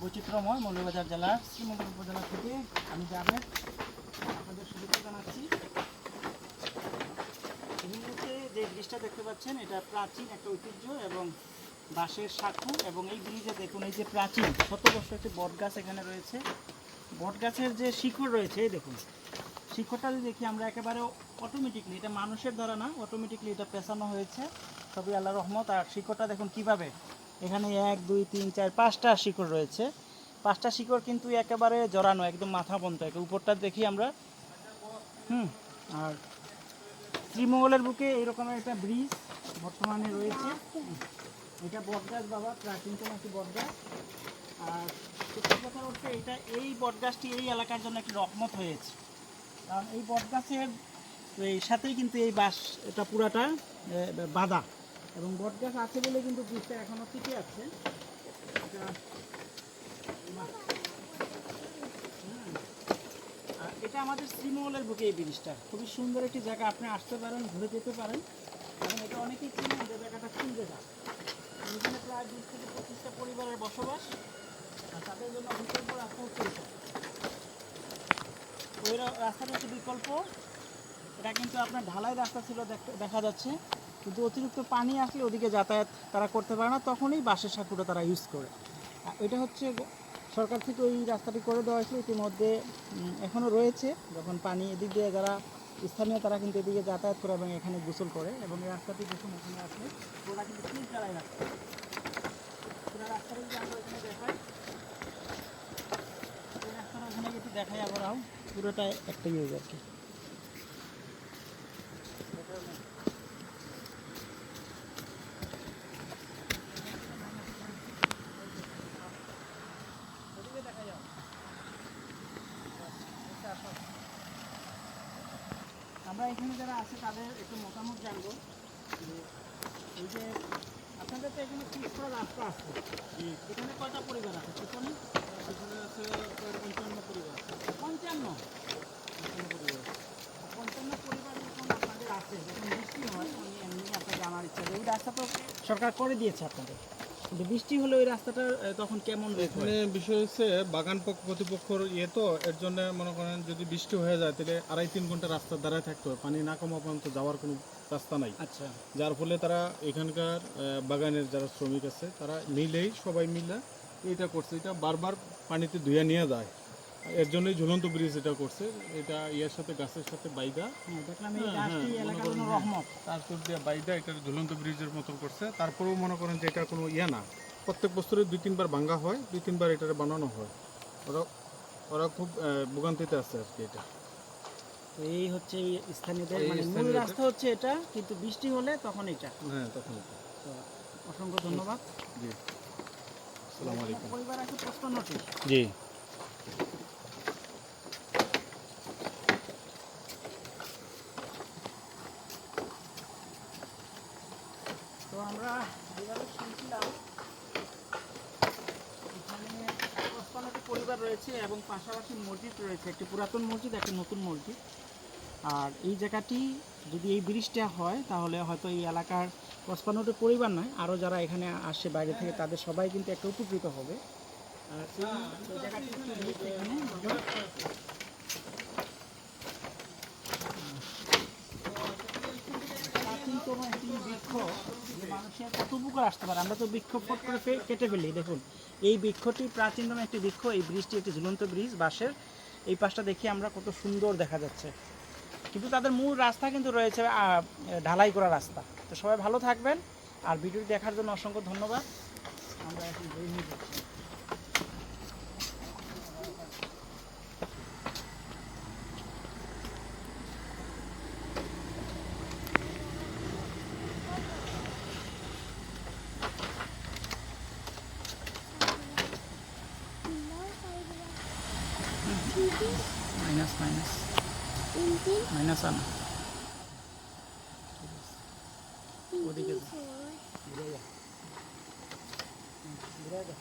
বৈচিত্র্যময় মৌলভীবাজার জেলার শ্রীমঙ্গল উপজেলা থেকে আমি জাভেদ আপনাদের শুভেচ্ছা জানাচ্ছি। মুহূর্তে যে ব্রিজটা দেখতে পাচ্ছেন, এটা প্রাচীন একটা ঐতিহ্য এবং বাঁশের সাঁকু এবং এই ব্রিজে দেখুন, এই যে প্রাচীন, শত বর্ষ একটি বট গাছ এখানে রয়েছে। বট গাছের যে শিকড় রয়েছে, এই দেখুন শিকড়টা যদি দেখি আমরা একেবারে অটোমেটিকলি এটা মানুষের দ্বারা না অটোমেটিকলি এটা পেঁচানো হয়েছে। সবই আল্লাহ রহমত, আর শিকড়টা দেখুন কীভাবে এখানে এক, দুই, তিন, চার, পাঁচটা শিকড় রয়েছে। পাঁচটা শিকড় কিন্তু একেবারে জড়ানো, একদম মাথা পর্যন্ত, একে উপরটা দেখি আমরা। হুম, আর শ্রীমঙ্গলের বুকে এরকম একটা ব্রিজ বর্তমানে রয়েছে। এটা বটগাছ, বাবা প্রাচীনতম একটি বটগাছ। আর কথা হচ্ছে এটা এই বটগাছটি এই এলাকার জন্য একটি রকমত হয়েছে। কারণ এই বটগাছের, এই সাথেই কিন্তু এই বাঁশ, এটা পুরাটা বাঁধা। এবং বটগাছ আছে বলে কিন্তু ব্রিজটা এখনও টিকে আছে। আর এটা আমাদের শ্রীমঙ্গলের বুকে এই ব্রিজটা। খুবই সুন্দর একটি জায়গা, আপনি আসতে পারেন, ঘুরে যেতে পারেন। এবং এটা অনেকেই চিনেন যে জায়গাটা কোন জায়গা এখানে প্রায় বিশ থেকে পঁচিশটা পরিবারের বসবাস, আর তাদের জন্য বিকল্প রাস্তা হচ্ছে। ওই রাস্তাটা হচ্ছে বিকল্প। এটা কিন্তু আপনার ঢালাই রাস্তা ছিল দেখা যাচ্ছে। কিন্তু অতিরিক্ত পানি আসলে ওদিকে যাতায়াত তারা করতে পারে না, তখনই বাঁশের সাঁকুটা তারা ইউজ করে। এটা হচ্ছে সরকার থেকে ওই রাস্তাটি করে দেওয়া হয়েছিল। ইতিমধ্যে এখনও রয়েছে। যখন পানি এদিক দিয়ে যারা স্থানীয়, তারা কিন্তু এদিকে যাতায়াত করে এবং এখানে গোসল করে এবং এই রাস্তাটি দেখুন এখানে আসলে ওরা কিন্তু তিন আমরা এখানে দেখাই এই রাস্তাটা ওখানে একটু দেখাই আমরাও পুরোটা একটা ইউজ আর কি ওদিকে দেখা যাও আচ্ছা, আসো। আমরা এখানে যারা আছে তাদের একটু মতামত জানব। যে এই যে আপনাদের তো এখানে করা রাস্তা আছে? এখানে কয়টা পরিবার আছে? পিছনে? এখানে আছে পঞ্চান্ন পরিবার পঞ্চান্ন? পঞ্চান্ন পরিবার পঞ্চান্ন পরিবার যখন আপনাদের আছে? যখন বৃষ্টি হয় আমি এমনি আপনার জানার ইচ্ছা এই রাস্তা তো সরকার করে দিয়েছে আপনাদের। বৃষ্টি হলে ওই রাস্তাটা তখন কেমন এখানে বিষয় হচ্ছে বাগান কর্তৃপক্ষর ইয়ে তো এর জন্য মনে করেন যদি বৃষ্টি হয়ে যায় তাহলে আড়াই তিন ঘণ্টা রাস্তা দাঁড়ায় থাকতে হয়। পানি না কমা পর্যন্ত যাওয়ার কোনো রাস্তা নাই। আচ্ছা। যার ফলে তারা এখানকার বাগানের যারা শ্রমিক আছে তারা মিলেই সবাই মিলে এটা করছে। এটা বারবার পানিতে ধুয়ে নিয়ে যায়। এর জন্যই ঝুলন্ত ব্রিজ এটা করছে। এটা ইয়ার সাথে গাছের সাথে বাইদা। হ্যাঁ হ্যাঁ, হ্যাঁ, তারপর দিয়ে বাইদা এটা ঝুলন্ত ব্রিজের মতন করছে। তারপরেও মনে করেন যে এটা কোনো ইয়ে না। প্রত্যেক বছরে দুই তিনবার ভাঙ্গা হয় দুই তিনবার এটা বানানো হয়। ওরা ওরা খুব আহ, ভোগান্তিতে আছে আর কি এটা এই হচ্ছে স্থানীয়দের মানে মূল রাস্তা হচ্ছে এটা কিন্তু বৃষ্টি হলে তখন এটা। হ্যাঁ তখন এটা। অসংখ্য ধন্যবাদ। জি। আসসালামু আলাইকুম। পরিবার আছে পঁচপান্নটি জি তো আমরা যেভাবে শুনছিলাম এখানে পঁচপান্নটি পরিবার রয়েছে এবং পাশাপাশি মসজিদ রয়েছে। একটি পুরাতন মসজিদ, একটি নতুন মসজিদ। আর এই জায়গাটি যদি এই ব্রিজটা হয়, তাহলে হয়তো এই এলাকার পঁচপান্নটি পরিবার নয়, আরও যারা এখানে আসে বাইরে থেকে, তাদের সবাই কিন্তু একটা উপকৃত হবে। আর দেখুন। একটি বৃক্ষ মানুষের কত উপকার আসতে পারে? আমরা তো বৃক্ষ ফট করে কেটে ফেলি, দেখুন। এই বৃক্ষটি প্রাচীনতম একটি বৃক্ষ, এই ব্রিজটি একটি ঝুলন্ত ব্রিজ, বাঁশের এই পাশটা দেখি আমরা কত সুন্দর দেখা যাচ্ছে। কিন্তু তাদের মূল রাস্তা কিন্তু রয়েছে ঢালাই করা রাস্তা। তো সবাই ভালো থাকবেন, আর ভিডিওটি দেখার জন্য অসংখ্য ধন্যবাদ। আমরা এখন বের হয়ে মাইনাস মাইনাস মাইনাস আনা ওদিকে। ঘুরে যা। ঘুরে যা।